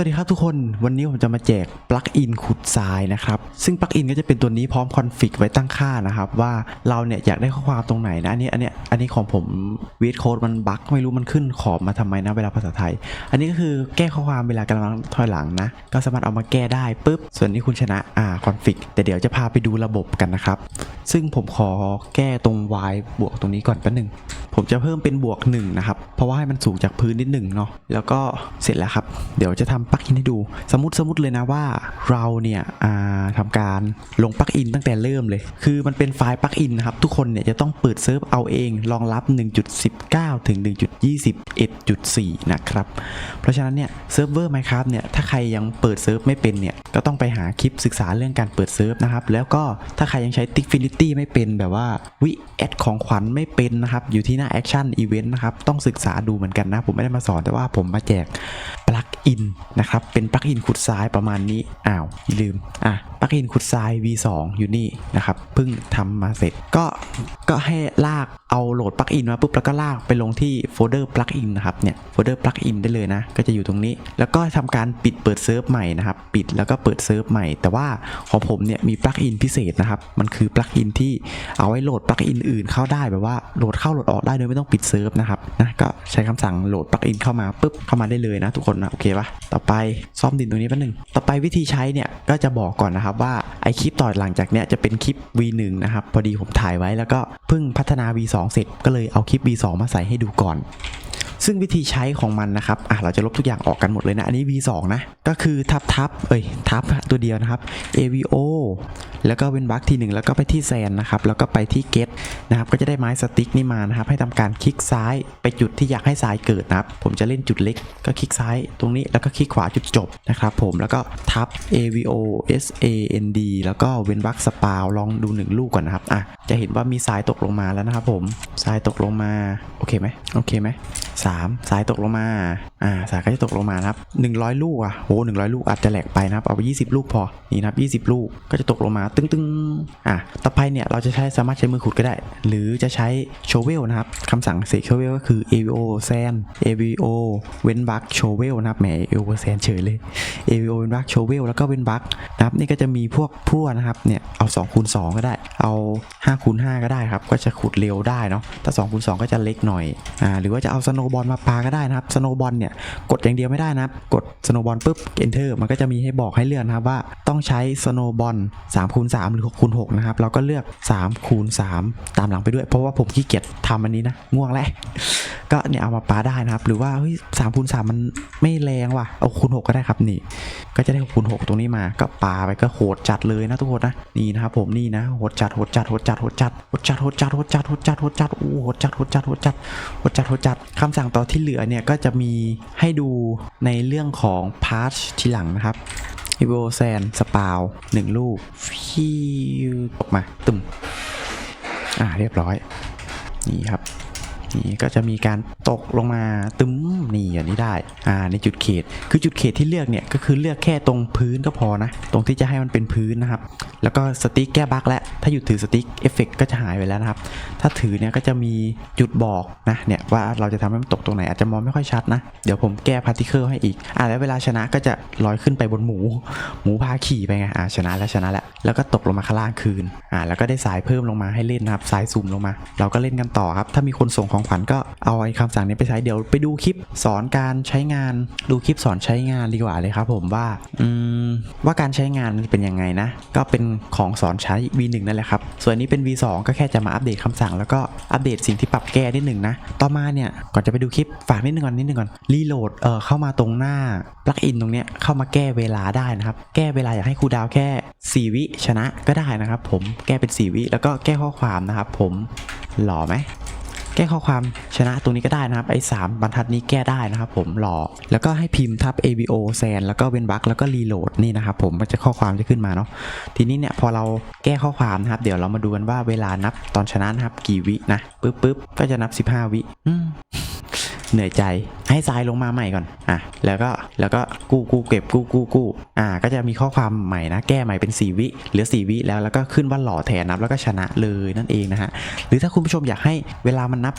วัสดีครับทุกคนวันนี้ผมจะมาแจกปลั๊กอินขุดทรายนะครับซึ่งปลั๊กอินก็จะเป็นตัวนี้พร้อมคอนฟิกไว้ตั้งค่านะครับว่าเราเนี่ยอยากได้ข้อความตรงไหนนะอันนี้อันเนี้ยอันนี้ของผมวีดโค้ดมันบั๊กไม่รู้มันขึ้นขอบมาทำไมนะเวลาภาษาไทย อันนี้ก็คือแก้ข้อความเวลากำลังถอยหลังนะก็สามารถเอามาแก้ได้ปุ๊บส่วนนี้คุณชนะอ่าคอนฟิกแต่เดี๋ยวจะพาไปดูระบบกันนะครับซึ่งผมขอแก้ตรง y บวกตรงนี้ก่อนแป๊บนึงผมจะเพิ่มเป็นบวก1นะครับเพราะว่าให้มันสูงจากพื้นนิดหนึ่งเนาะแล้วก็เสร็จแล้วครับ เดี๋ยวจะทำปลั๊กอินให้ดู สมมติสมมติเลยนะว่าเราเนี่ยทำการลงปลั๊กอินตั้งแต่เริ่มเลย คือมันเป็นไฟล์ปลั๊กอินนะครับ ทุกคนเนี่ยจะต้องเปิดเซิร์ฟเอาเองรองรับ 1.19 ถึง 1.21.4 นะครับ เพราะฉะนั้นเนี่ยเซิร์ฟเวอร์ Minecraft เนี่ยถ้าใครยังเปิดเซิร์ฟไม่เป็นเนี่ยก็ต้องไปหาคลิปศึกษาเรื่องการเปิดเซิร์ฟนะครับ แล้วก็ถ้าใครยังใช้ t i c f i n i t y ไม่เป็นแบบว่าวิแอดของขวัญไม่เป็นนะครับ อยู่ที่หน้า Action Event นะครับ ต้องศึกษาดูเหมือนกันนะ ผมไม่ได้มาสอนแต่ว่าผมมาแจกปลั๊กอินนะครับ เป็นปลั๊กอินขุดทรายประมาณนี้ อ้าวลืม อะปลั๊กอินขุดทราย V2 อยู่นี่นะครับ เพิ่งทำมาเสร็จ ก็ ก็ให้ลากเอาโหลดปลั๊กอินมาปุ๊บแล้วก็ลากไปลงที่โฟลเดอร์ปลั๊กอินนะครับ เนี่ย โฟลเดอร์ปลั๊กอินได้เลยนะ ก็จะอยู่ตรงนี้ แล้วก็ทำการปิดเปิดเซิร์ฟใหม่นะครับ ปิดแล้วก็เปิดเซิร์ฟใหม่ แต่ว่าของผมเนี่ยมีปลั๊กอินพิเศษนะครับ มันคือปลั๊กอินที่เอาไว้โหลดปลั๊กอินอื่นเข้าได้แบบว่าโหลดเข้าโหลดออกได้โดยไม่ต้องปิดเซิร์ฟนะครับ นะ ก็ใช้คำสั่งโหลดปลั๊กอินเข้ามาปุ๊บเข้ามาได้เลยนะทุกคนนะ โอเคปะต่อไปซ่อมดินตรงนี้แป๊บนึงต่อไปวิธีใช้เนี่ยก็จะบอกก่อนนะครับว่าไอคลิปต่อหลังจากเนี้ยจะเป็นคลิป V1 นะครับพอดีผมถ่ายไว้แล้วก็เพิ่งพัฒนา V2 เสร็จก็เลยเอาคลิป V2 มาใส่ให้ดูก่อน ซึ่งวิธีใช้ของมันนะครับอะเราจะลบทุกอย่างออกกันหมดเลยนะอันนี้ V2 นะก็คือทับทับเอ้ยทับตัวเดียวนะครับ AVO แล้วก็เว้นวรรคทีหนึ่งแล้วก็ไปที่แซนนะครับ แล้วก็ไปที่ get นะครับ ก็จะได้ไม้สติ๊กนี่มานะครับ ให้ทำการคลิกซ้ายไปจุดที่อยากให้ทรายเกิดนะครับ ผมจะเล่นจุดเล็ก ก็คลิกซ้ายตรงนี้ แล้วก็คลิกขวาจุดจบนะครับผม แล้วก็ทับ AVO SAND แล้วก็เว้นวรรคสปาวลองดูหนึ่งลูกก่อนนะครับ อะ จะเห็นว่ามีทรายตกลงมาแล้วนะครับผม ทรายตกลงมา โอเคไหมโอเคไหม สามสายตกลงมา อ่า สายก็จะตกลงมานะครับหนึ่งร้อยลูกอะโหหนึ่งร้อยลูกอาจจะแหลกไปนะครับ เอาไปยี่สิบลูกพอ นี่นะครับยี่สิบลูกก็จะตกลงมา ตึ้งต้งอะ ต่อไปเนี่ย เราจะใช้สามารถใช้มือขุดก็ได้ หรือจะใช้โชเวลนะครับคำสั่งเสกโชเวลก็คือ AVO sand AVO เว้นวรรคโชเวลนะครับ แหม AVO sand เฉยเลย AVO เว้นวรรคโชเวลแล้วก็เว้นวรรคนะครับ นี่ก็จะมีพวกพั่วนะครับ เนี่ย เอา2คูณ2ก็ได้ เอา5คูณ5ก็ได้ครับ ก็จะขุดเร็วได้เนาะ ถ้า2คูณ2ก็จะเล็กหน่อย อ่า หรือว่าจะเอาสโนบอลมาปาก็ได้นะครับสโนบอลเนี่ยกดอย่างเดียวไม่ได้นะครับ กดสโนบอลปุ๊บ enter มันก็จะมีให้บอกให้เลือกนะครับว่าต้องใช้สโนบอล3คูณ3หรือ6คูณ6นะครับเราก็เลือก3คูณ3ตามหลังไปด้วย เพราะว่าผมขี้เกียจทำอันนี้นะง่วงแล้วก็เนี่ยเอามาปาได้นะครับ หรือว่าเฮ้ยสามคูณสามมันไม่แรงว่ะเอาคูณหกก็ได้ครับนี่ ก็จะได้คูณหกตรงนี้มา ก็ปาไปก็โหดจัดเลยนะทุกคนนะนี่นะครับผมนี่นะโหดจัดโหดจัดโหดจัดโหดจัดโหดจัดโหดจัดโหดจัดโหดจัดโหดจัดอู้โหดจัดโหดจัดโหดจัดโหดจัดโหดจัดคำสั่งต่อที่เหลือเนี่ยก็จะมีให้ดูในเรื่องของพาร์ททีหลังนะครับฮิโบแซนสปาวหนึ่งลูกฟิวตกมา ตึมอ่าเรียบร้อย นี่ครับ นี่ก็จะมีการตกลงมาตึมนี่อย่างนี้ได้อ่าในจุดเขต คือจุดเขตที่เลือกเนี่ยก็คือเลือกแค่ตรงพื้นก็พอนะ ตรงที่จะให้มันเป็นพื้นนะครับ แล้วก็สติ๊กแก้บั๊กแล้วถ้าหยุดถือสติ๊กเอฟเฟกก็จะหายไปแล้วนะครับ ถ้าถือเนี่ยก็จะมีจุดบอกนะเนี่ยว่าเราจะทำให้มันตกตรงไหนอาจจะมองไม่ค่อยชัดนะ เดี๋ยวผมแก้พาร์ติเคิลให้อีกอ่าแล้วเวลาชนะก็จะลอยขึ้นไปบนหมู หมูพาขี่ไปไงอ่าชนะแล้วชนะแล้วแล้วก็ตกลงมาข้างล่างคืนอ่าแล้วก็ได้สายเพิ่มลงมาให้เล่นนะครับสายสุ่มลงมา เราก็เล่นกันต่อครับถ้ามีคนส่งของขวัญก็เอาไอ้คำสั่งนี้ไปใช้เดี๋ยวไปดูคลิปสอนการใช้งาน ดูคลิปสอนใช้งานดีกว่าเลยครับผมว่าอืมว่าการใช้งานมันเป็นยังไงนะ ก็เป็นของสอนใช้ V1 นั่นแหละครับ ส่วนนี้เป็น V2 ก็แค่จะมาอัปเดตคำสั่งแล้วก็อัปเดตสิ่งที่ปรับแก้นิดหนึ่งนะ ต่อมาเนี่ยก่อนจะไปดูคลิปฝากนิดหนึงก่อนนิดหนึงก่อนรีโหลดเอ่อเข้ามาตรงหน้าปลั๊กอินตรงเนี้ยเข้ามาแก้เวลาได้นะครับ แก้เวลาอยากให้ครูดาวแค่ 4 วิชนะก็ได้นะครับ ผมแก้เป็น 4 วิแล้วก็แก้ข้อความนะครับ ผมหล่อไหม แก้ข้อความชนะตรงนี้ก็ได้นะครับไอ้สามบรรทัดนี้แก้ได้นะครับผมหล่อแล้วก็ให้พิมพ์ทับ ABO แซนแล้วก็เว้นวรรคแล้วก็รีโหลดนี่นะครับผมมันจะข้อความจะขึ้นมาเนาะทีนี้เนี่ยพอเราแก้ข้อความนะครับ เดี๋ยวเรามาดูกันว่าเวลานับตอนชนะนะครับกี่วินะปึ๊บปึ๊บก็จะนับ 15 วิอืมเหนื่อยใจ ให้ทรายลงมาใหม่ก่อนอะแล้วก็แล้วก็กู้กู้เก็บกู้กู้กู้อ่าก็จะมีข้อความใหม่นะแก้ใหม่เป็น 4 วิเหลือ 4 วิแล้วแล้วก็ขึ้นว่าหล่อแทนนับแล้วก็ชนะเลยนั่นเองนะฮะหรือถ้าคุณผู้ชมอยากให้เวลามันนับ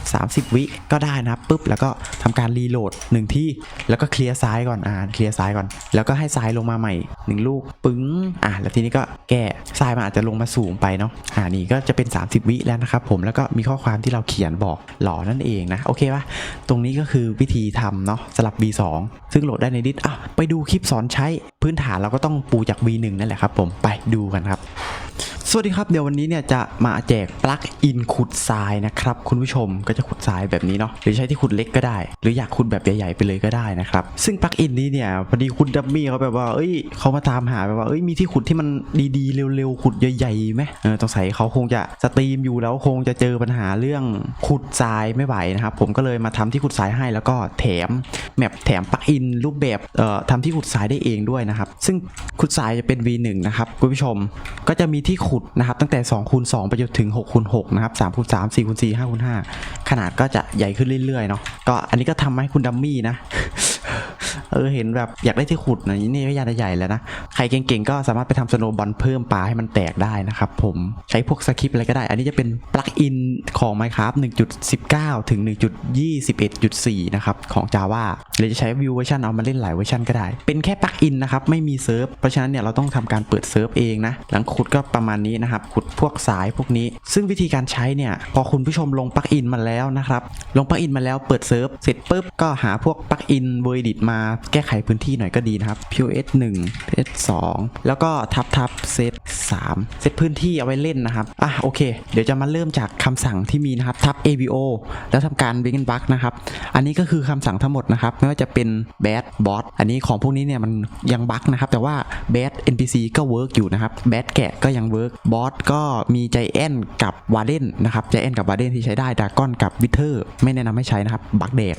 30 วิก็ได้นะปุ๊บแล้วก็ทำการรีโหลดหนึ่งที่แล้วก็เคลียร์ซ้ายก่อนอ่าเคลียร์ซ้ายก่อน แล้วก็ให้ทรายลงมาใหม่หนึ่งลูกปึ้งอะแล้วทีนี้ก็แก้ทรายมันอาจจะลงมาสูงไปเนาะอ่านี่ก็จะเป็น 30 วิแล้วนะครับผมแล้วก็มีข้อความที่เราเขียนบอกหล่อนั่นเองนะโอเคปะตรงนี้ก็คือวิธีทำเนาะสลับ V2 ซึ่งโหลดได้ในดิสอะไปดูคลิปสอนใช้พื้นฐานเราก็ต้องปูจาก V1 นั่นแหละครับผมไปดูกันครับ สวัสดีครับเดี๋ยววันนี้เนี่ยจะมาแจกปลั๊กอินขุดทรายนะครับคุณผู้ชมก็จะขุดทรายแบบนี้เนาะหรือใช้ที่ขุดเล็กก็ได้ หรืออยากขุดแบบใหญ่ๆไปเลยก็ได้นะครับซึ่งปลั๊กอินนี้เนี่ยพอดีคุณดัมมี่เขาแบบว่าเอ้ยเขามาตามหาแบบว่าเอ้ยมีที่ขุดที่มันดีๆเร็วๆขุดใหญ่ๆไหมเออต้องใส่เขาคงจะสตรีมอยู่แล้วคงจะเจอปัญหาเรื่องขุดทรายไม่ไหวนะครับผมก็เลยมาทำที่ขุดทรายให้แล้วก็แถมแมปแถมปลั๊กอินรูปแบบเอ่อทำที่ขุดทรายได้เองด้วยนะครับซึ่งขุดทรายจะเป็น V1 นะครับคุณผู้ชมก็จะมีที่ขุดนะครับตั้งแต่2คูณ2ไปจนถึง6คูณ6นะครับ3คูณ3 4คูณ4 5คูณ5ขนาดก็จะใหญ่ขึ้นเรื่อยๆเนาะก็อันนี้ก็ทำให้คุณดัมมี่นะ เออเห็นแบบอยากได้ที่ขุดนะนี่ก็ยานใหญ่แล้วนะ ใครเก่งๆก็สามารถไปทำสโนบอลเพิ่มปลาให้มันแตกได้นะครับผมใช้พวกสคริปอะไรก็ได้ อันนี้จะเป็นปลั๊กอินของ Minecraft 1.19 ถึง 1.21.4 นะครับ ของ Java หรือจะใช้ View เวอร์ชันเอามาเล่นหลายเวอร์ชันก็ได้ เป็นแค่ปลั๊กอินนะครับ ไม่มีเซิร์ฟ เพราะฉะนั้นเนี่ยเราต้องทำการเปิดเซิร์ฟเองนะ หลังขุดก็ประมาณนี้นะครับ ขุดพวกสายพวกนี้ ซึ่งวิธีการใช้เนี่ย พอคุณผู้ชมลงปลั๊กอินมาแล้วนะครับ ลงปลั๊กอินมาแล้วเปิดเซิร์ฟเสร็จปุ๊บก็หาพวกปลั๊กอินเวอร์ดิตมาแก้ไขพื้นที่หน่อยก็ดีนะครับ POS 1 POS 2แล้วก็ทับทับเซต3เซตพื้นที่เอาไว้เล่นนะครับ อะโอเค เดี๋ยวจะมาเริ่มจากคำสั่งที่มีนะครับ ทับ ABO แล้วทำการ bring back นะครับ อันนี้ก็คือคำสั่งทั้งหมดนะครับ ไม่ว่าจะเป็น bad bot อันนี้ของพวกนี้เนี่ยมันยังบั๊กนะครับ แต่ว่า bad NPC ก็ work อยู่นะครับ bad แกะก็ยัง work bot ก็มี giant กับ warden นะครับ giant กับ warden ที่ใช้ได้ dragon กับ wither ไม่แนะนำให้ใช้นะครับ บั๊กเด็ก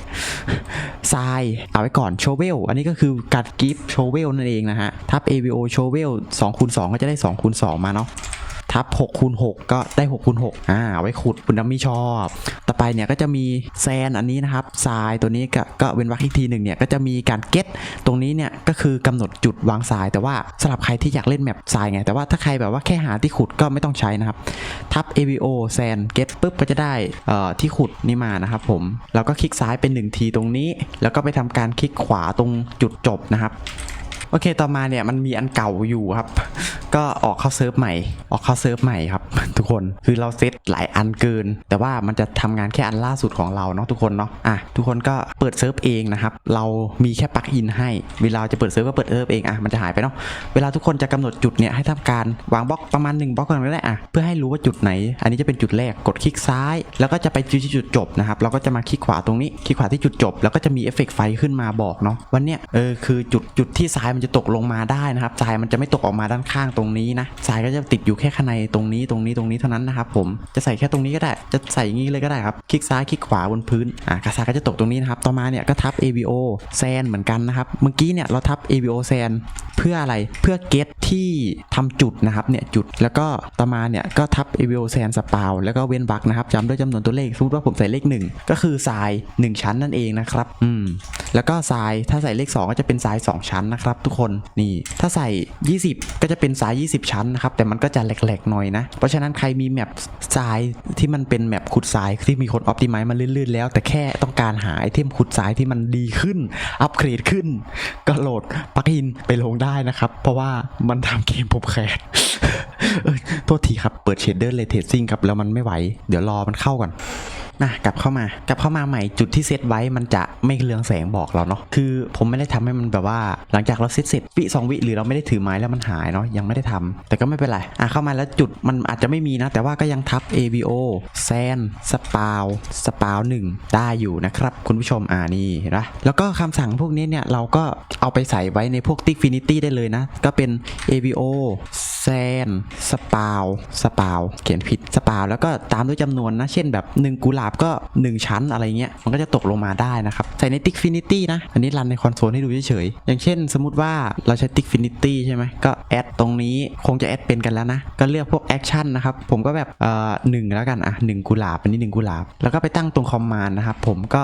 ทรายเอาไว้ก่อนโชเวลอันนี้ก็คือการกิฟต์โชเวลนั่นเองนะฮะ ทับ AVO โชเวล2คูณ2ก็จะได้2คูณ2มาเนาะ ทับ6คูณ6ก็ได้6คูณ6อ่าไว้ขุดคุณดัมมี่ชอบ ต่อไปเนี่ยก็จะมีแซนอันนี้นะครับทรายตัวนี้ก็ก็เว้นวรรคอีกทีหนึ่งเนี่ยก็จะมีการเก็ตตรงนี้เนี่ยก็คือกำหนดจุดวางทราย แต่ว่าสำหรับใครที่อยากเล่นแมปทรายไง แต่ว่าถ้าใครแบบว่าแค่หาที่ขุดก็ไม่ต้องใช้นะครับ ทับ AVO แซนเก็ตปุ๊บก็จะได้เอ่อที่ขุดนี่มานะครับผมแล้วก็คลิกซ้ายเป็น1ทีตรงนี้ แล้วก็ไปทำการคลิกขวาตรงจุดจบนะครับ โอเคต่อมาเนี่ยมันมีอันเก่าอยู่ครับ ก็ออกเข้าเซิร์ฟใหม่ ออกเข้าเซิร์ฟใหม่ครับ ทุกคนคือเราเซตหลายอันเกิน แต่ว่ามันจะทำงานแค่อันล่าสุดของเราเนาะทุกคนเนาะอะทุกคนก็เปิดเซิร์ฟเองนะครับเรามีแค่ปลั๊กอินให้ เวลาจะเปิดเซิร์ฟก็เปิดเซิร์ฟเองอะมันจะหายไปเนาะเวลาทุกคนจะกำหนดจุดเนี่ยให้ทำการวางบล็อกประมาณ1บล็อกก่อนก็ได้อะเพื่อให้รู้ว่าจุดไหน อันนี้จะเป็นจุดแรกกดคลิกซ้าย แล้วก็จะไปที่จุดจบนะครับเราก็จะมาคลิกขวาตรงนี้คลิกขวาที่จุดจบ แล้วก็จะมีเอฟเฟกต์ไฟขึ้นมาบอกเนาะวันเนี้ยเออคือจุดจุดที่ทรายมันจะตกลงมาได้นะครับทรายมันจะไม่ตกออกมาด้านข้างตรงนี้นะทรายก็จะติดอยู่แค่ข้างในตรงนี้ตรงนี้ตรงนี้เท่านั้นนะครับผมจะใส่แค่ตรงนี้ก็ได้ จะใส่อย่างนี้เลยก็ได้ครับคลิกซ้ายคลิกขวาบนพื้นอะกระซาก็จะตกตรงนี้นะครับต่อมาเนี่ยก็ทับ AVO แซนเหมือนกันนะครับเมื่อกี้เนี่ยเราทับ AVO แซนเพื่ออะไรเพื่อเก็ตที่ทำจุดนะครับเนี่ยจุดแล้วก็ต่อมาเนี่ยก็ทับ AVO แซนสปาวแล้วก็เว้นบักนะครับจำด้วยจำนวนตัวเลขสมมติว่าผมใส่เลขหนึ่งก็คือทรายหนึ่งชั้นนั่นเองนะครับอืมแล้วก็ทรายถ้าใส่เลข 2 ก็จะเป็นทราย 2 ชั้นนะครับทุกคนนี่ถ้าใส่ 20 ก็จะเป็นทราย 20 ชั้นนะครับ แต่มันก็จะแหลกๆหน่อยนะ เพราะฉะนั้นใครมีแมปทรายที่มันเป็นแมปขุดทรายที่มีคนออ t ติไม e มาลื่นๆแล้ว แต่แค่ต้องการหาไอเทมขุดทรายที่มันดีขึ้น อัปเกรดขึ้น ก็โหลดปักอินไปลงได้นะครับ เพราะว่ามันทำเกมผมแคสเออโทษทีครับ เปิดเชดเดอร์เลเทซิ่งครับ แล้วมันไม่ไหว เดี๋ยวรอมันเข้าก่อน นะกลับเข้ามากลับเข้ามาใหม่จุดที่เซตไว้มันจะไม่เรืองแสงบอกเราเนาะคือผมไม่ได้ทำให้มันแบบว่า หลังจากเราเซตเสร็จวิสองวิหรือเราไม่ได้ถือไม้แล้วมันหายเนาะยังไม่ได้ทำแต่ก็ไม่เป็นไรอะเข้ามาแล้วจุดมันอาจจะไม่มีนะ แต่ว่าก็ยังทับ ABO แซนสปาวสปาวหนึ่งได้อยู่นะครับ คุณผู้ชมอ่านี่เห็นปะแล้วก็คำสั่งพวกนี้เนี่ยเราก็เอาไปใส่ไว้ในพวก t i c k Finity ได้เลยนะ ก็เป็น ABO แซนสปาวสปาวเขียนผิดสปาวแล้วก็ตามด้วยจำนวนนะ เช่นแบบ 1 กุหลาบก็ 1 ชั้นอะไรเงี้ย มันก็จะตกลงมาได้นะครับ ใส่ใน Tickfinity นะ อันนี้รันในคอนโซลให้ดูเฉยๆ อย่างเช่นสมมติว่าเราใช้ Tickfinity ใช่ไหมก็แอดตรงนี้คงจะแอดเป็นกันแล้วนะ ก็เลือกพวกแอคชั่นนะครับ ผมก็แบบเอ่อหนึ่งแล้วกันอะหนึ่งกุหลาบอันนี้หนึ่งกุหลาบ แล้วก็ไปตั้งตรงคอมมานด์นะครับผมก็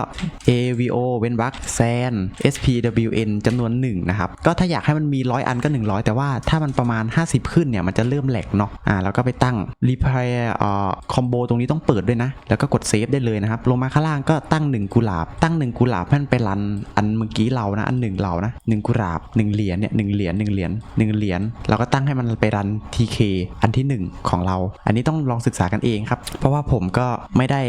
AVO เว้นวรรคแซน SPWN จำนวน1นะครับก็ถ้าอยากให้มันมี 100 อันก็ 100 แต่ว่าถ้ามันประมาณ 50 ขึ้นเนี่ยมันจะเริ่มแหลกเนาะอ่าแล้วก็ไปตั้ง Repair เอ่อคอมโบตรงนี้ต้องเปิดด้วยนะ แล้วก็กดเซฟได้เลยนะครับ ลงมาข้างล่างก็ตั้ง 1 กุหลาบ ตั้ง 1 กุหลาบให้มันไปรันอันเมื่อกี้เรานะอันหนึ่งเรานะหนึ่งกุหลาบ1เหรียญเนี่ยหนึ่งเหรียญหนึ่งเหรียญหนึ่งเหรียญเราก็ตั้งให้มันไปรัน TK อันที่ 1 ของเรา อันนี้ต้องลองศึกษากันเองครับ เพราะว่าผมก็ไม่ได้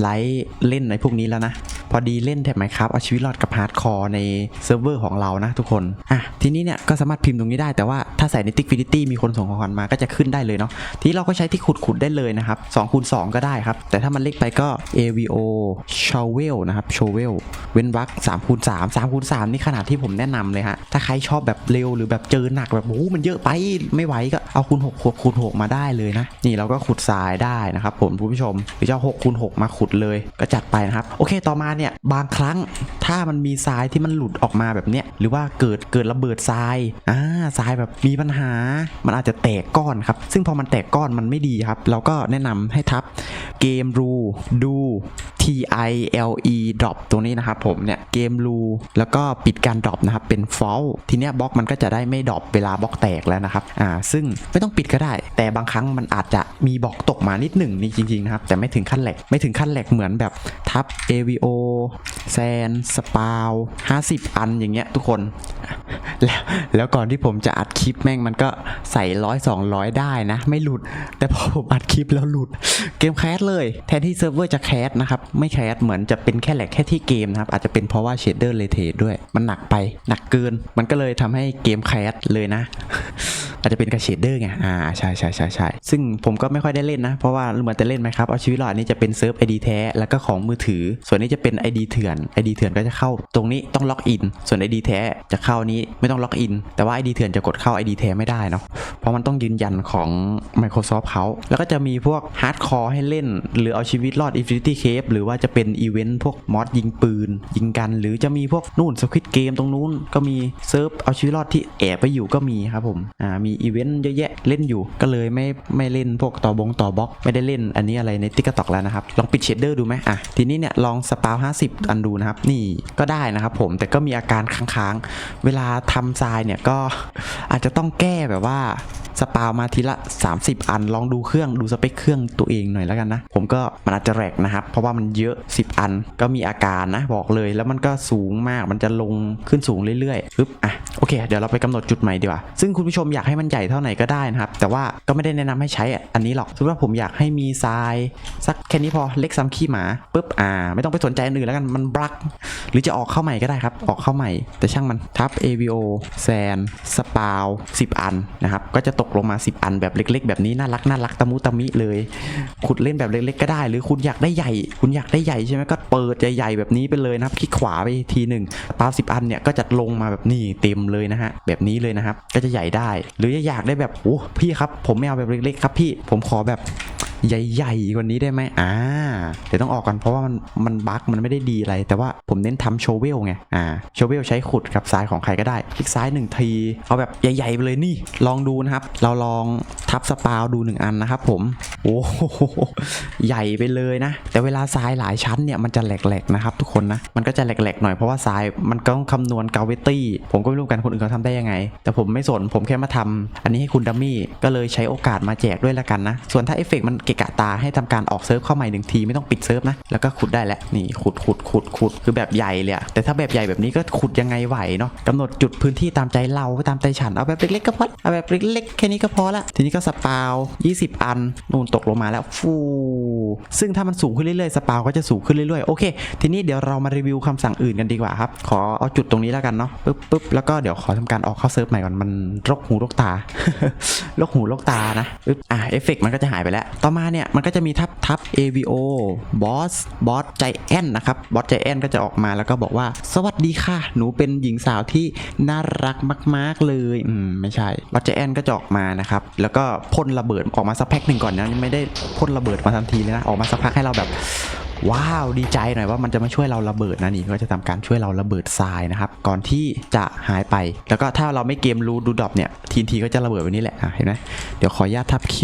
ไลฟ์เล่นในพวกนี้แล้วนะ พอดีเล่นแท็บไหมครับ เอาชีวิตรอดกับฮาร์ดคอร์ในเซิร์ฟเวอร์ของเรานะทุกคน อะ ทีนี้เนี่ยก็สามารถพิมพ์ตรงนี้ได้ แต่ว่าถ้าใส่ใน Tickfinity มีคนส่งของขวัญมาก็จะขึ้นได้เลยเนาะ ทีนี้เราก็ใช้ที่ขุดขุดๆได้เลยนะครับ2คูณ2ก็ได้ครับ แต่ถ้ามันเล็กไปก็ AVO shovel นะครับ shovel เว้นวรรค3คูณ3 3คูณ3นี่ขนาดที่ผมแนะนำเลยฮะ ถ้าใครชอบแบบเร็วหรือแบบเจอหนักแบบโอ้มันเยอะไปไม่ไหวก็เอาคูณ6คูณคูณ6มาได้เลยนะ นี่เราก็ขุดทรายได้นะครับผมผู้ชมหรือจะเอา6คูณ6มาขุดเลยก็จัดไปนะครับ โอเคต่อมาเนี่ยบางครั้งถ้ามันมีทรายที่มันหลุดออกมาแบบเนี้ยหรือว่าเกิดเกิดระเบิดทรายอ่าทรายแบบมีปัญหา มันอาจจะแตกก้อนครับ ซึ่งพอมันแตกก้อนมันไม่ดีครับ เราก็แนะนำให้ทับเกมรูดู I L E drop ตรงนี้นะครับผมเนี่ยเกมรูแล้วก็ปิดการ drop นะครับเป็น false ทีเนี้ยบล็อกมันก็จะได้ไม่ drop เวลาบล็อกแตกแล้วนะครับอ่าซึ่งไม่ต้องปิดก็ได้ แต่บางครั้งมันอาจจะมีบล็อกตกมานิดหนึ่งนี่จริงๆนะครับแต่ไม่ถึงขั้นแหลกไม่ถึงขั้นแหลกเหมือนแบบทับ AVO แซนสปาว50 อันอย่างเงี้ยทุกคนแล้วแล้วก่อนที่ผมจะอัดคลิปแม่งมันก็ใส่ร้อยสองร้อยได้นะ ไม่หลุด แต่พอผมอัดคลิปแล้วหลุด เกมแคสเลย แทนที่เซิร์ฟเวอร์จะแคสนะครับไม่แคสเหมือนจะเป็นแค่แหลกแค่ที่เกมนะครับ อาจจะเป็นเพราะว่าเชดเดอร์เลเทด้วย มันหนักไปหนักเกิน มันก็เลยทำให้เกมแคสเลยนะอาจจะเป็นกับเชดเดอร์ไง อ่า ใช่ใช่ใช่ใช่ซึ่งผมก็ไม่ค่อยได้เล่นนะ เพราะว่าเหมือนแต่เล่นไหมครับ เอาชีวิตรอดนี่จะเป็นเซิร์ฟ ID แท้ แล้วก็ของมือถือ ส่วนนี้จะเป็น ID เถื่อน ID เถื่อนก็จะเข้า ตรงนี้ต้องล็อกอิน ส่วน ID แท้จะเข้านี้ไม่ต้องล็อกอิน แต่ว่า ID เถื่อนจะกดเข้า ID แท้ไม่ได้เนาะ เพราะมันต้องยืนยันของ Microsoft เขา แล้วก็จะมีพวกฮาร์ดคอร์ให้เล่น หรือเอาชีวิตรอด Infinity Cave หรือือว่าจะเป็นอีเวนต์พวกมอดยิงปืน ยิงกันหรือจะมีพวกนู่นสควิตเกมตรงนู้นก็มีเซิร์ฟเอาชีวิตรอดที่แอบไปอยู่ก็มีครับผมอ่ามีอีเวนต์เยอะแยะเล่นอยู่ก็เลยไม่ไม่เล่นพวกต่อบงต่อบล็อกไม่ได้เล่นอันนี้อะไรในติ๊กต็อกแล้วนะครับลองปิดเชดเดอร์ดูไหมอะทีนี้เนี่ยลองสปาว50อันดูนะครับนี่ก็ได้นะครับผมแต่ก็มีอาการค้างๆ เวลาทำทรายเนี่ยก็อาจจะต้องแก้แบบว่าสปาวมาทีละ 30 อันลองดูเครื่องดูสเปคเครื่องตัวเองหน่อยแล้วกันนะ ผมก็มันอาจจะแรกนะครับ เพราะว่ามันเยอะ 10 อัน ก็มีอาการนะบอกเลยแล้วมันก็สูงมากมันจะลงขึ้นสูงเรื่อยๆปึ๊บอะโอเค เดี๋ยวเราไปกำหนดจุดใหม่ดีกว่า ซึ่งคุณผู้ชมอยากให้มันใหญ่เท่าไหร่ก็ได้นะครับ แต่ว่าก็ไม่ได้แนะนำให้ใช้อันนี้หรอกสมมติว่าผมอยากให้มีทรายสักแค่นี้พอเล็กซ้ำขี้หมาปึ๊บอ่า ไม่ต้องไปสนใจอันอื่นแล้วกันมันบลัก หรือจะออกเข้าใหม่ก็ได้ครับ ออกเข้าใหม่ แต่ช่างมันทับ AVO แซนสปาว10 อันนะครับก็จะตกลงมา 10 อันแบบเล็ก ๆ แบบนี้น่ารักน่ารักตะมุตะมิเลย ขุดเล่นแบบเล็กๆก็ได้ หรือคุณอยากได้ใหญ่คุณอยากได้ใหญ่ใช่ไหมก็เปิดใหญ่ๆแบบนี้ไปเลยนะครับ คลิกขวาไปทีหนึ่งปาว10อันเนี่ยก็จะลงมาแบบนี้เต็มเลยนะฮะแบบนี้เลยนะครับ ก็จะใหญ่ได้ หรืออยากได้แบบโอ้พี่ครับ ผมไม่เอาแบบเล็กๆครับพี่ผมขอแบบใหญ่ๆกว่านี้ได้ไหมอ่า เดี๋ยวต้องออกก่อนเพราะว่ามันมันบั๊กมันไม่ได้ดีอะไร แต่ว่าผมเน้นทำโชเวลไง อ่า โชเวลใช้ขุดกับซ้ายของใครก็ได้ คลิกซ้ายหนึ่งที เอาแบบใหญ่ๆไปเลยนี่ ลองดูนะครับ เราลองทับสปาวดูหนึ่งอันนะครับผมโอ้โหใหญ่ไปเลยนะ แต่เวลาทรายหลายชั้นเนี่ยมันจะแหลกๆนะครับทุกคนนะ มันก็จะแหลกๆหน่อยเพราะว่าทรายมันก็ต้องคำนวณกาเวตี้ผมก็ไม่รู้กันคนอื่นเขาทำได้ยังไง แต่ผมไม่สนผมแค่มาทำอันนี้ให้คุณดัมมี่ก็เลยใช้โอกาสมาแจกด้วยละกันนะ ส่วนถ้าเอฟเฟกต์มันเกะกะตาให้ทำการออกเซิร์ฟเข้าใหม่หนึ่งทีไม่ต้องปิดเซิร์ฟนะแล้วก็ขุดได้แล้วนี่ขุดขุดขุดขุดคือแบบใหญ่เลยอะแต่ถ้าแบบใหญ่แบบนี้ก็ขุดยังไงไหวเนาะกำหนดจุดพื้นที่ตามใจเราตามใจฉันเอาแบบเล็กๆก็พอเอาแบบเล็กๆแค่นี้ก็พอละทีนี้ก็สปาว 20 อันนู่นตกลงมาแล้วฟูซึ่งถ้ามันสูงขึ้นเรื่อยๆสปาวก็จะสูงขึ้นเรื่อยๆโอเคทีนี้เดี๋ยวเรามารีวิวคำสั่งอื่นกันดีกว่าครับ ขอเอาจุดตรงนี้แล้วกันเนาะปึ๊บปึ๊บแล้วก็เดี๋ยวขอทำการออกเข้าเซิร์ฟใหม่ก่อนมันรกหูรกตารกหูรกตานะปึ๊บอะเอฟเฟกต์มันก็จะหายไปแล้ว ต่อมาเนี่ยมันก็จะมีทับทับ AVO Boss Boss Giant นะครับ Boss Giant ก็จะออกมาแล้วก็บอกว่า สวัสดีค่ะ หนูเป็นหญิงสาวที่น่ารักมาก ๆเลย อืมไม่ใช่ Boss Giant ก็จะออกมานะครับ แล้วก็พ่นระเบิดออกมาสักแพ็คหนึ่งก่อนนะไม่ได้พ่นระเบิดมาทันทีเลยนะ ออกมาสักพักให้เราแบบ ว้าวดีใจหน่อยว่ามันจะมาช่วยเราระเบิดนะนี่ก็จะทำการช่วยเราระเบิดทรายนะครับ ก่อนที่จะหายไป แล้วก็ถ้าเราไม่เกมรูดูดรอปเนี่ยทีนทีก็จะระเบิดแบบนี้แหละะเห็นไหมเดี๋ยวขออนุญาตทับ Q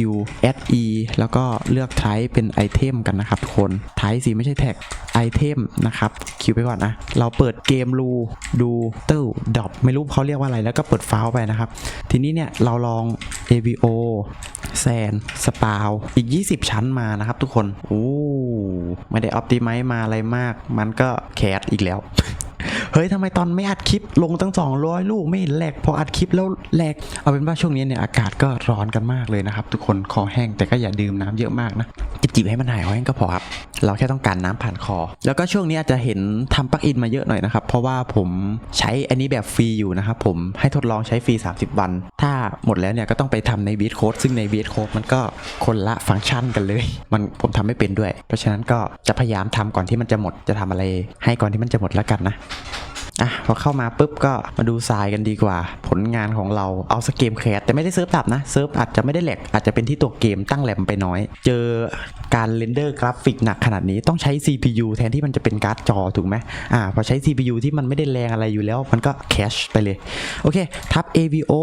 S E แล้วก็เลือก type เป็นไอเทมกันนะครับทุกคน type สิไม่ใช่แท็กไอเทมนะครับ Q ไปก่อนนะเราเปิดเกมรูดูตู้ดรอปไม่รู้เขาเรียกว่าอะไรแล้วก็เปิดไฟล์ไปนะครับ ทีนี้เนี่ยเราลอง AVO แซน สปาว อีก 20 ชั้นมานะครับทุกคน โอ้ ไม่ได้ออปติไมซ์มาอะไรมาก มันก็แคสอีกแล้ว เฮ้ยทำไมตอนไม่อัดคลิปลงตั้ง 200 ลูกไม่เห็นแหลกพออัดคลิปแล้วแหลกเอาเป็นว่าช่วงนี้เนี่ยอากาศก็ร้อนกันมากเลยนะครับทุกคนคอแห้งแต่ก็อย่าดื่มน้ำเยอะมากนะจิบๆให้มันหายคอแห้งก็พอครับเราแค่ต้องการน้ำผ่านคอ แล้วก็ช่วงนี้อาจจะเห็นทำปลั๊กอินมาเยอะหน่อยนะครับ เพราะว่าผมใช้อันนี้แบบฟรีอยู่นะครับผมให้ทดลองใช้ฟรี 30 วัน ถ้าหมดแล้วเนี่ยก็ต้องไปทำในบีทโค้ดซึ่งในบีทโค้ดมันก็คนละฟังก์ชันกันเลย มันผมทำไม่เป็นด้วย เพราะฉะนั้นก็จะพยายามทำก่อนที่มันจะหมดจะทำอะไร ให้ก่อนที่มันจะหมดแล้วกันนะ อะพอเข้ามาปุ๊บก็มาดูทรายกันดีกว่า ผลงานของเราเอาสเกมแคสแต่ไม่ได้เซิร์ฟดับนะเซิร์ฟอาจจะไม่ได้แหลกอาจจะเป็นที่ตัวเกมตั้งแรมไปน้อย เจอการเรนเดอร์กราฟิกหนักขนาดนี้ต้องใช้ CPU แทนที่มันจะเป็นการ์ดจอถูกไหมอ่าพอใช้ CPU ที่มันไม่ได้แรงอะไรอยู่แล้ว มันก็แคชไปเลย โอเค ทับ AVO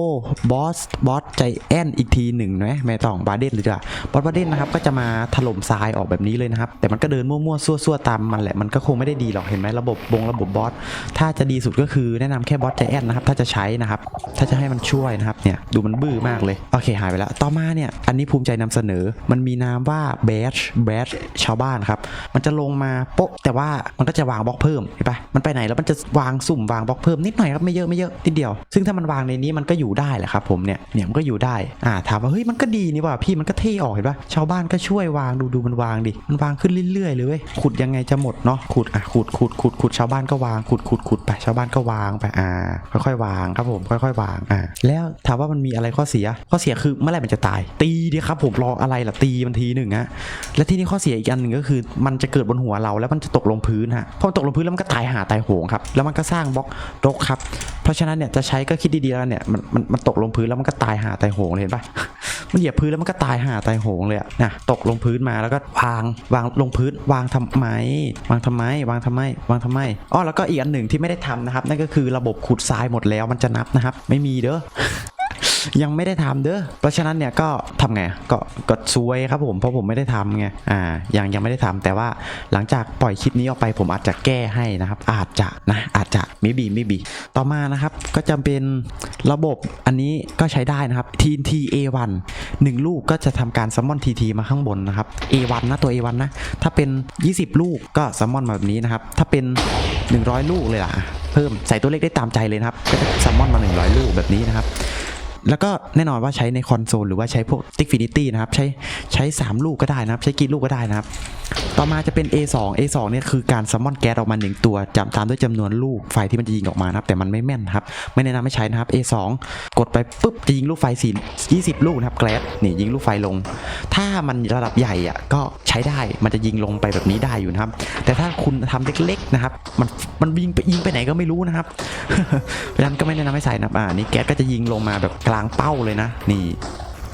Boss Boss Giant อีกทีหนึ่งนะไม่ต้องบาเดนหรือจ้ะบอสบาเดนนะครับก็จะมาถล่มทรายออกแบบนี้เลยนะครับแต่มันก็เดินมั่วๆซั่วๆตามมันแหละมันก็คงไม่ได้ดีหรอกเห็นไหมระบบบงระบบบอสถ้าจะจะดีสุดก็คือแนะนำแค่บอสใจแอนนะครับถ้าจะใช้นะครับถ้าจะให้มันช่วยนะครับเนี่ยดูมันบื้อมากเลยโอเคหายไปแล้วต่อมาเนี่ยอันนี้ภูมิใจนำเสนอมันมีนามว่าแบชแบชชาวบ้านครับมันจะลงมาโป๊ะแต่ว่ามันก็จะวางบล็อกเพิ่มเห็นปะมันไปไหนแล้วมันจะวางสุ่มวางบล็อกเพิ่มนิดหน่อยครับไม่เยอะไม่เยอะนิดเดียว ซึ่งถ้ามันวางในนี้มันก็อยู่ได้แหละครับผมเนี่ยเนี่ยมันก็อยู่ได้อ่าถามว่าเฮ้ยมันก็ดีนี่ว่าพี่มันก็เท่ออกเห็นปะชาวบ้านก็ช่วยวางดูดูมันวางดิมันวางขึ้นเรื่อยๆเลยเว้ยขุดยังไงจะหมดเนาะขุดอะขุดขุดขุดขุดชาวบ้านก็วางขุดขุดขุดไปชาวบ้านก็วางไปอ่าค่อยๆวางครับผมค่อยๆวางอ่าแล้วถามว่ามันมีอะไรข้อเสียข้อเสียคือเมื่อไหร่มันจะตาย ตีดิครับผมรออะไรล่ะตีมันทีหนึ่งฮะและที่นี่ข้อเสียอีกอันหนึ่งก็คือ มันจะเกิดบนหัวเราแล้วมันจะตกลงพื้นฮะพอตกลงพื้นแล้วมันก็ตายหาตายโหงครับแล้วมันก็สร้างบล็อกรกครับเพราะฉะนั้นเนี่ยจะใช้ก็คิดดีๆแล้วเนี่ยมันมันมันตกลงพื้นแล้วมันก็ตายหาตายโหงเลยเห็นปะมันเหยียบพื้นแล้วมันก็ตายหาตายโหงเลยอะนะตกลงพื้นมาแล้วก็วางวางลงพื้นวางทำไม วางทำไม วางทำไม วางทำไมอ๋อแล้วก็อีกอันหนึ่งที่ไม่ได้ทำนะครับ นั่นก็คือระบบขุดทรายหมดแล้วมันจะนับนะครับ ไม่มีเด้อยังไม่ได้ทำเด้อ เพราะฉะนั้นเนี่ยก็ทำไง ก็ก็ซวยครับผม เพราะผมไม่ได้ทำไง อ่า ยังยังไม่ได้ทำแต่ว่าหลังจากปล่อยคลิปนี้ออกไปผมอาจจะแก้ให้นะครับ อาจจะนะ อาจจะไม่บีไม่บี ต่อมานะครับ ก็จะเป็นระบบอันนี้ก็ใช้ได้นะครับ TNT A1 1 ลูกก็จะทำการซัมมอน TT มาข้างบนนะครับ A1 นะตัว A1 นะ ถ้าเป็น 20 ลูกก็ซัมมอนมาแบบนี้นะครับ ถ้าเป็น 100 ลูกเลยล่ะ เพิ่มใส่ตัวเลขได้ตามใจเลยนะครับก็จะซัมมอนมา 100 ลูกแบบนี้นะครับ แล้วก็แน่นอนว่าใช้ในคอนโซลหรือว่าใช้พวก t i c f i n i t y นะครับ ใช้ใช้ 3 ลูกก็ได้นะครับ ใช้กี่ลูกก็ได้นะครับ ต่อมาจะเป็น A2 A2 เนี่ยคือการซัมมอนแก๊สออกมา 1 ตัวจำตามด้วยจำนวนลูกไฟที่มันจะยิงออกมานะครับ แต่มันไม่แม่นครับ ไม่แนะนำให้ใช้นะครับ A2 กดไปปุ๊บจะยิงลูกไฟ4 20 ลูกนะครับแก๊สนี่ยิงลูกไฟลง ถ้ามันระดับใหญ่อะก็ใช้ได้มันจะยิงลงไปแบบนี้ได้อยู่นะครับ แต่ถ้าคุณทำเล็กๆนะครับมันมันยิงไปยิงไปไหนก็ไม่รู้นะครับเพราะฉะนั้นก็ไม่แนะนำให้ใส่นะครับอ่านี่แก๊สก็จะยิงลงมาแบบกลางเป้าเลยนะ นี่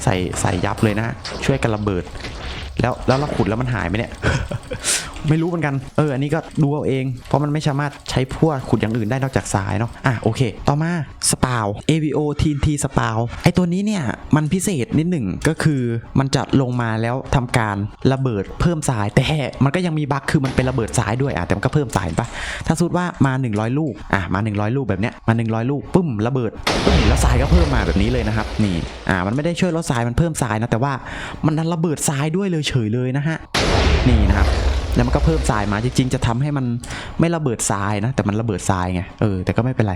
ใส่ใส่ยับเลยนะ ช่วยกันระเบิด แล้วแล้วเราขุดแล้วมันหายไหมเนี่ย ไม่รู้เหมือนกัน เออ อันนี้ก็ดูเอาเอง เพราะมันไม่สามารถใช้พวกขุดอย่างอื่นได้นอกจากทรายเนาะ อะโอเค ต่อมาสปาว AVO TNT สปาว ไอตัวนี้เนี่ย มันพิเศษนิดหนึ่งก็คือมันจะลงมาแล้วทำการระเบิดเพิ่มทราย แต่มันก็ยังมีบั๊กคือมันเป็นระเบิดทรายด้วยอะแต่มันก็เพิ่มทรายปะถ้าสุดว่ามา 100 ลูก อะมา 100 ลูกแบบเนี้ยมา 100 ลูกปุ้มระเบิดปุ้มแล้วทรายก็เพิ่มมาแบบนี้เลยนะครับ นี่ อ่า มันไม่ได้ช่วยลดทรายมันเพิ่มทรายนะแต่ว่ามันดันระเบิดทรายด้วยเลยเฉยเลยนะฮะนี่นะครับ แล้วมันก็เพิ่มทรายมาจริงๆจะทำให้มันไม่ระเบิดทรายนะ แต่มันระเบิดทรายไงเออแต่ก็ไม่เป็นไร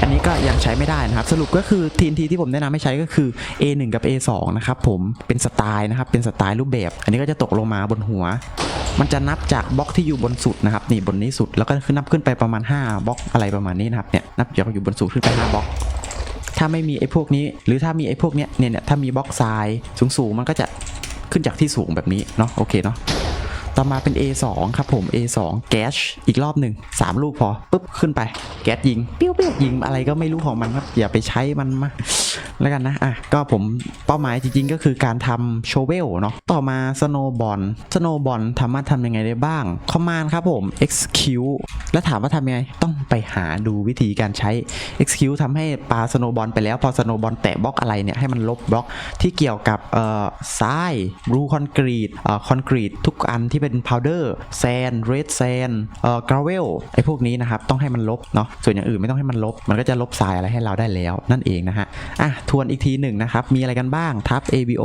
อันนี้ก็ยังใช้ไม่ได้นะครับ สรุปก็คือ TNT ที่ผมแนะนำให้ใช้ก็คือ A1 กับ A2 นะครับผมเป็นสไตล์นะครับเป็นสไตล์รูปแบบ อันนี้ก็จะตกลงมาบนหัว มันจะนับจากบล็อกที่อยู่บนสุดนะครับนี่บนนี้สุดแล้วก็ขึ้นนับขึ้นไปประมาณ 5บล็อกอะไรประมาณนี้นะครับเนี่ยนับจากอยู่บนสุดขึ้นไป5บล็อกถ้าไม่มีไอ้พวกนี้ หรือถ้ามีไอ้พวกเนี้ยเนี่ยเนี่ยถ้ามีบล็อกทรายสูงๆมันก็จะขึ้นจากที่สูงแบบนี้เนาะโอเคเนาะ ต่อมาเป็น A2 ครับผม A2 แก๊สอีกรอบหนึ่งสามลูกพอปุ๊บขึ้นไป แก๊สยิงปิ้วปิ้วยิงอะไรก็ไม่รู้ของมันครับ อย่าไปใช้มันมาแล้วกันนะ อะ ก็ผมเป้าหมายจริงๆ ก็คือการทำโชเวลเนาะ ต่อมาสโนบอลสโนบอลสามารถทำยังไงได้บ้าง คอมมานด์ครับผม execute แล้วถามว่าทำยังไง ต้องไปหาดูวิธีการใช้ execute ทำให้ปาสโนบอลไปแล้ว พอสโนบอลแตะบล็อกอะไรเนี่ย ให้มันลบบล็อกที่เกี่ยวกับเอ่อทรายบลูคอนกรีตเอ่อคอนกรีตทุกอันที่เป็นพาวเดอร์แซนเรดแซนเอ่อกราเวลไอ้พวกนี้นะครับต้องให้มันลบเนาะส่วนอย่างอื่นไม่ต้องให้มันลบ มันก็จะลบทรายอะไรให้เราได้แล้วนั่นเองนะฮะอะทวนอีกทีหนึ่งนะครับมีอะไรกันบ้างทับ ABO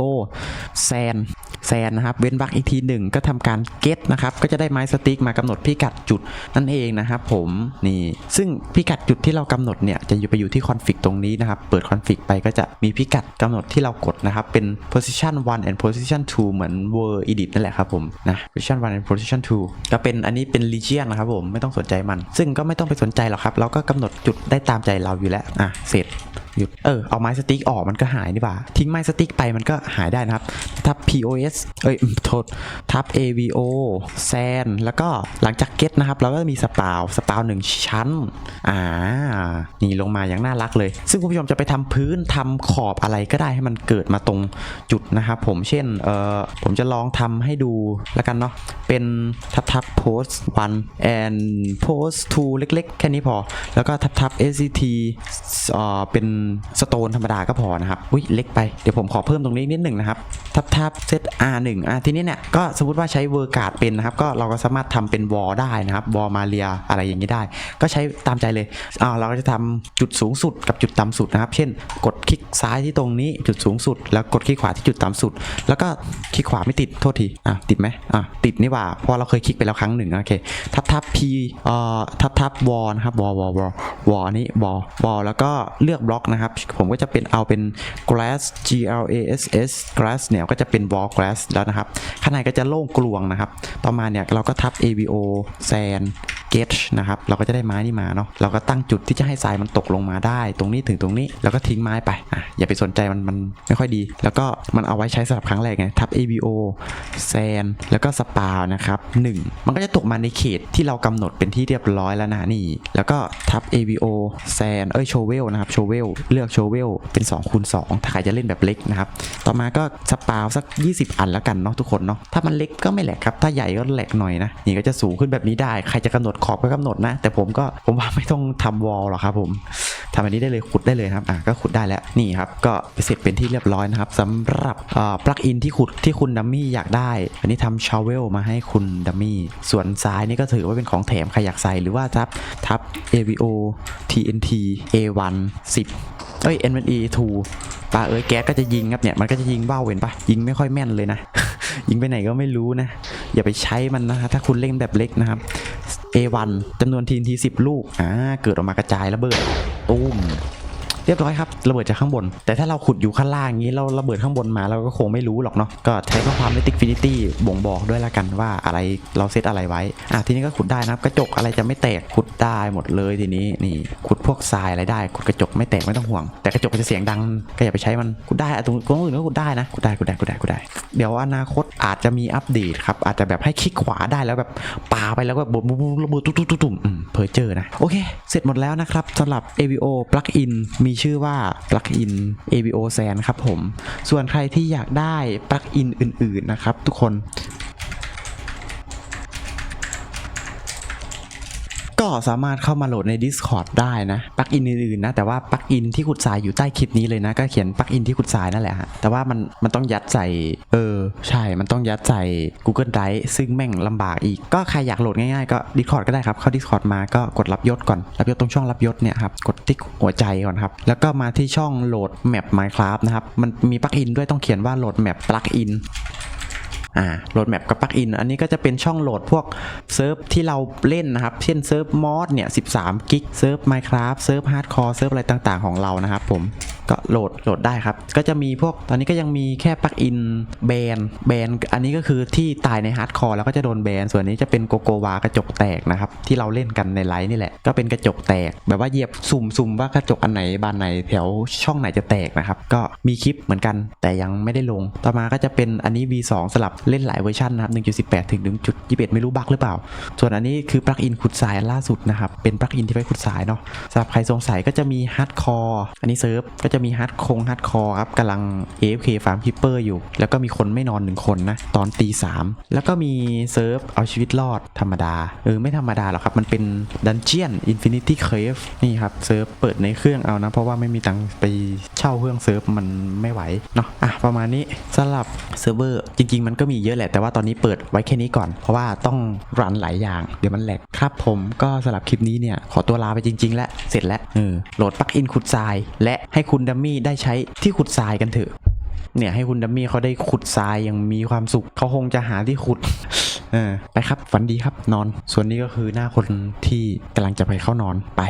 แซน แซนนะครับเว้นวรรคอีกทีหนึ่งก็ทำการ get นะครับก็จะได้ไม้สติ๊กมากำหนดพิกัดจุดนั่นเองนะครับผมนี่ซึ่งพิกัดจุดที่เรากำหนดเนี่ยจะอยู่ไปอยู่ที่คอนฟิกตรงนี้นะครับเปิดคอนฟิกไปก็จะมีพิกัดกำหนดที่เรากดนะครับเป็น position 1 and position 2 เหมือน word edit นั่นแหละครับผมนะ position 1 and position 2 ก็เป็นอันนี้เป็น region นะครับผมไม่ต้องสนใจมัน ซึ่งก็ไม่ต้องไปสนใจหรอกครับเราก็กำหนดจุดได้ตามใจเราอยู่แล้วอะเสร็จหยุดเออเอาไม้สติ๊กออกมันก็หายนี่บ่าทิ้งไม้สติ๊กไปมันก็หายได้นะครับ ทับ POS เอ้ยโทษทับ AVO แซนแล้วก็หลังจาก get นะครับ เราก็มีสปาวสปาวหนึ่งชั้น อ่า นี่ลงมาอย่างน่ารักเลย ซึ่งคุณผู้ชมจะไปทำพื้นทำขอบอะไรก็ได้ให้มันเกิดมาตรงจุดนะครับผมเช่นเออผมจะลองทำให้ดูแล้วกันเนาะเป็นทับทับ post 1 and post 2เล็กๆ แค่นี้พอ แล้วก็ทับทับ SCT เอ่อเป็นสโตนธรรมดาก็พอนะครับ อุ้ยเล็กไปเดี๋ยวผมขอเพิ่มตรงนี้นิดหนึ่งนะครับทับทับเซต R1 อะทีนี้เนี่ยก็สมมติว่าใช้เวอร์การ์ดเป็นนะครับก็เราก็สามารถทำเป็นวอลได้นะครับวอลมาเรียอะไรอย่างนี้ได้ ก็ใช้ตามใจเลยอ่าเราก็จะทำจุดสูงสุดกับจุดต่ำสุดนะครับ เช่น กดคลิกซ้ายที่ตรงนี้จุดสูงสุด แล้วกดคลิกขวาที่จุดต่ำสุด แล้วก็คลิกขวาไม่ติดโทษทีอะติดไหมอะติดนี่หว่าเพราะเราเคยคลิกไปแล้วครั้งหนึ่งโอเคทับทับ P เอ่อทับทับวอลนะครับวอลวอลวอลวอลนี้วอลวอลแล้วก็เลือกบล็อกนะครับ ผมก็จะเป็นเอาเป็น glass G L A S S glass เนี่ยก็จะเป็น wall glass แล้วนะครับ ข้างในก็จะโล่งกลวงนะครับ ต่อมาเนี่ยเราก็ทับ A V O sand get นะครับ เราก็จะได้ไม้นี่มาเนาะ เราก็ตั้งจุดที่จะให้ทรายมันตกลงมาได้ ตรงนี้ถึงตรงนี้ แล้วก็ทิ้งไม้ไป อะ อย่าไปสนใจมันมันไม่ค่อยดี แล้วก็มันเอาไว้ใช้สำหรับครั้งแรกไง ทับ A V O sand แล้วก็สปานะครับ1มันก็จะตกมาในเขตที่เรากำหนดเป็นที่เรียบร้อยแล้วนะนี่ แล้วก็ทับ A V O sand เอ้ย shovel นะครับ shovel เลือก shovel เป็น2คูณ2ถ้าใครจะเล่นแบบเล็กนะครับ ต่อมาก็สปาวสัก 20 อันแล้วกันเนาะทุกคนเนาะถ้ามันเล็กก็ไม่แหลกครับ ถ้าใหญ่ก็แหลกหน่อยนะนี่ก็จะสูงขึ้นแบบนี้ได้ใครจะกำหนดขอบก็กำหนดนะ แต่ผมก็ผมว่าไม่ต้องทำวอลหรอกครับผมทำอันนี้ได้เลยขุดได้เลยครับอะก็ขุดได้แล้วนี่ครับก็เสร็จเป็นที่เรียบร้อยนะครับสำหรับปลั๊กอินที่ขุดที่คุณดัมมี่อยากได้ อันนี้ทำชาวเวลมาให้คุณดัมมี่ส่วนซ้ายนี่ก็ถือว่าเป็นของแถมใครอยากใส่หรือว่าทับทับ AVO TNT A1 10เอ้ย NVE 2ปลาเอ้ยแก๊สก็จะยิงครับเนี่ยมันก็จะยิงเบ้าเห็นปะยิงไม่ค่อยแม่นเลยนะ ยิงไปไหนก็ไม่รู้นะ อย่าไปใช้มันนะถ้าคุณเล่นแบบเล็กนะครับ A1 จำนวนทีนทีสิบลูกอ่าเกิดออกมากระจายระเบิดตุ้ม เรียบร้อยครับระเบิดจากข้างบน แต่ถ้าเราขุดอยู่ข้างล่างงี้เราระเบิดข้างบนมาเราก็คงไม่รู้หรอกเนาะก็ใช้ข้อความ Mythic Finity บ่งบอกด้วยละกันว่าอะไรเราเซตอะไรไว้อะทีนี้ก็ขุดได้นะครับกระจกอะไรจะไม่แตกขุดได้หมดเลยทีนี้นี่ขุดพวกทรายอะไรได้ขุดกระจกไม่แตกไม่ต้องห่วง แต่กระจกจะเสียงดังก็อย่าไปใช้มันขุดได้อะตรงตรงอื่นก็ขุดได้นะขุดได้ขุดได้ขุดได้ขุดได้ เดี๋ยวอนาคตอาจจะมีอัปเดตครับอาจจะแบบให้คลิกขวาได้แล้วแบบปาไปแล้วก็บบบบระเบิดตุ้มตุ้มตุ้มอืมเพอเจอนะโอเค เสร็จหมดแล้วนะครับสำหรับ AVO plugin มีชื่อว่าปลั๊กอิน AVO SAN ครับผม ส่วนใครที่อยากได้ปลั๊กอินอื่นๆนะครับทุกคน ก็สามารถเข้ามาโหลดใน Discord ได้นะปลั๊กอินอื่นๆนะ แต่ว่าปลั๊กอินที่ขุดทรายอยู่ใต้คลิปนี้เลยนะ ก็เขียนปลั๊กอินที่ขุดทรายนั่นแหละฮะแต่ว่ามันมันต้องยัดใส่ เออ ใช่ มันต้องยัดใส่ Google Drive ซึ่งแม่งลำบากอีก ก็ใครอยากโหลดง่ายๆก็ Discord ก็ได้ครับ เข้า Discord มาก็กดรับยศก่อน รับยศตรงช่องรับยศเนี่ยครับ กดติ๊กหัวใจก่อนครับ แล้วก็มาที่ช่องโหลดแมป Minecraft นะครับ มันมีปลั๊กอินด้วยต้องเขียนว่าโหลดแมปปลั๊กอิน อ่าโหลดแมปกับปลั๊กอิน อันนี้ก็จะเป็นช่องโหลดพวกเซิร์ฟที่เราเล่นนะครับ เช่นเซิร์ฟมอสเนี่ย 13 กิก เซิร์ฟ Minecraft เซิร์ฟฮาร์ดคอร์เซิร์ฟอะไรต่างๆของเรานะครับผม ก็โหลดโหลดได้ครับ ก็จะมีพวกตอนนี้ก็ยังมีแค่ปลั๊กอินแบนแบนอันนี้ก็คือที่ตายในฮาร์ดคอร์แล้วก็จะโดนแบน ส่วนนี้จะเป็นโกโกวากระจกแตกนะครับ ที่เราเล่นกันในไลฟ์นี่แหละ ก็เป็นกระจกแตก แบบว่าเหยียบสุ่มๆว่ากระจกอันไหนบานไหนแถวช่องไหนจะแตกนะครับ ก็มีคลิปเหมือนกัน แต่ยังไม่ได้ลง ต่อมาก็จะเป็นอันนี้ V2 สลับเล่นหลายเวอร์ชันนะครับ 1.18 ถึง 1.21 ไม่รู้บั๊กหรือเปล่า ส่วนอันนี้คือปลั๊กอินขุดทรายล่าสุดนะครับ เป็นปลั๊กอินที่ไว้ขุดทรายเนาะสำหรับใครสงสัยก็จะมีฮาร์ดคอร์อันนี้เซิร์ฟก็จะมีฮาร์ดคงฮาร์ดคอร์ครับกำลัง AFK ฟาร์มคิปเปอร์อยู่ แล้วก็มีคนไม่นอนหนึ่งคนนะ ตอนตีสามแล้วก็มีเซิร์ฟเอาชีวิตรอดธรรมดาเออไม่ธรรมดาหรอกครับ มันเป็นดันเจียนอินฟินิตี้เคฟนี่ครับเซิร์ฟเปิดในเครื่องเอานะ เพราะว่าไม่มีตังค์ไปเช่าเครื่องเซิร์ฟมันไม่ไหวเนาะอะประมาณนี้สำหรับเซิร์ฟเวอร์จริง ๆ มันก็มีเยอะแหละ แต่ว่าตอนนี้เปิดไว้แค่นี้ก่อน เพราะว่าต้องรันหลายอย่าง เดี๋ยวมันแหลกครับผมก็สำหรับคลิปนี้เนี่ย ขอตัวลาไปจริง ๆ แล้ว เสร็จแล้วเออโหลดปลั๊กอินขุดทราย และให้คุณดัมมี่ได้ใช้ที่ขุดทรายกันเถอะ เนี่ยให้คุณดัมมี่เขาได้ขุดทรายอย่างมีความสุข เขาคงจะหาที่ขุดเออไปครับฝันดีครับนอน ส่วนนี้ก็คือหน้าคนที่กำลังจะไปเข้านอนไป